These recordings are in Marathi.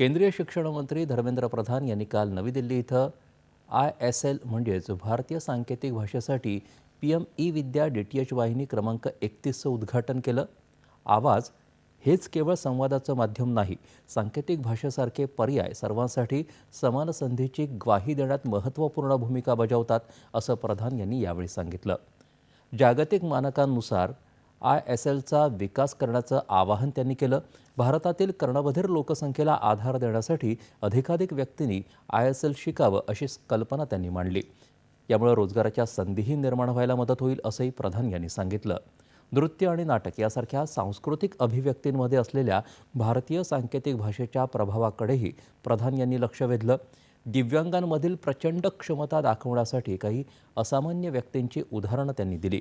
केंद्रीय शिक्षणमंत्री धर्मेंद्र प्रधान यांनी काल नवी दिल्ली इथं आय एस एल म्हणजेच भारतीय सांकेतिक भाषेसाठी P M E Vidya D T H वाहिनी क्रमांक एकतीसचं उद्घाटन केलं. आवाज हेच केवळ संवादाचं माध्यम नाही सांकेतिक भाषेसारखे पर्याय सर्वांसाठी समान संधीची ग्वाही देण्यात महत्त्वपूर्ण भूमिका बजावतात असं प्रधान यांनी यावेळी सांगितलं. जागतिक मानकांनुसार आय एस एलचा विकास करण्याचं आवाहन त्यांनी केलं. भारतातील कर्णबधीर लोकसंख्येला आधार देण्यासाठी अधिकाधिक व्यक्तींनी आय एस एल शिकावं अशी कल्पना त्यांनी मांडली. यामुळे रोजगाराच्या संधीही निर्माण व्हायला मदत होईल असंही प्रधान यांनी सांगितलं. नृत्य आणि नाटक यासारख्या सांस्कृतिक अभिव्यक्तींमध्ये असलेल्या भारतीय सांकेतिक भाषेच्या प्रभावाकडेही प्रधान यांनी लक्ष वेधलं. दिव्यांगांमधील प्रचंड क्षमता दाखवण्यासाठी काही असामान्य व्यक्तींची उदाहरणं त्यांनी दिली.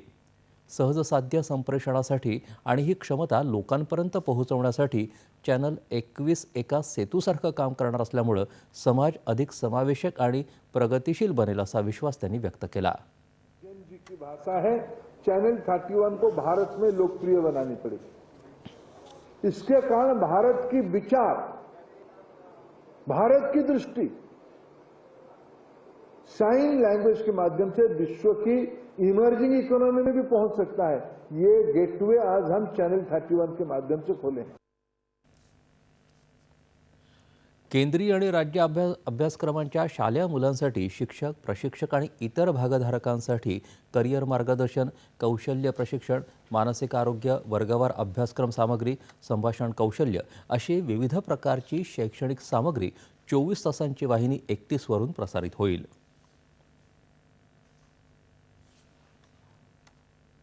सहजसाध्य संप्रेषणासाठी आणि ही क्षमता लोकांपर्यंत पोहोचवण्यासाठी चॅनल एकवीस एका सेतूसारखं काम करणार असल्यामुळं समाज अधिक समावेशक आणि प्रगतिशील बनेल असा विश्वास त्यांनी व्यक्त केला. जैन जी की भाषा है चैनल 31 को भारत में लोकप्रिय बनानी पड़ेगी. इसके कारण भारत की विचार भारत की दृष्टि साइन लैंग्वेज के माध्यम से विश्व की इमर्जिंग इकोनॉमी में भी पहुंच सकता है। ये गेटवे आज हम चैनल 31 के माध्यम से खोले। हैं केंद्रीय आणि राज्य अभ्यास अभ्यासक्रमांच्या शालेय मुलांसाठी शिक्षक प्रशिक्षक आणि इतर भागधारकांसाठी करिअर मार्गदर्शन कौशल्य प्रशिक्षण मानसिक आरोग्य वर्गवार अभ्यासक्रम सामग्री संभाषण कौशल्य अशी विविध प्रकारची शैक्षणिक सामग्री चोवीस तासांची वाहिनी एकतीसवरून प्रसारित होईल.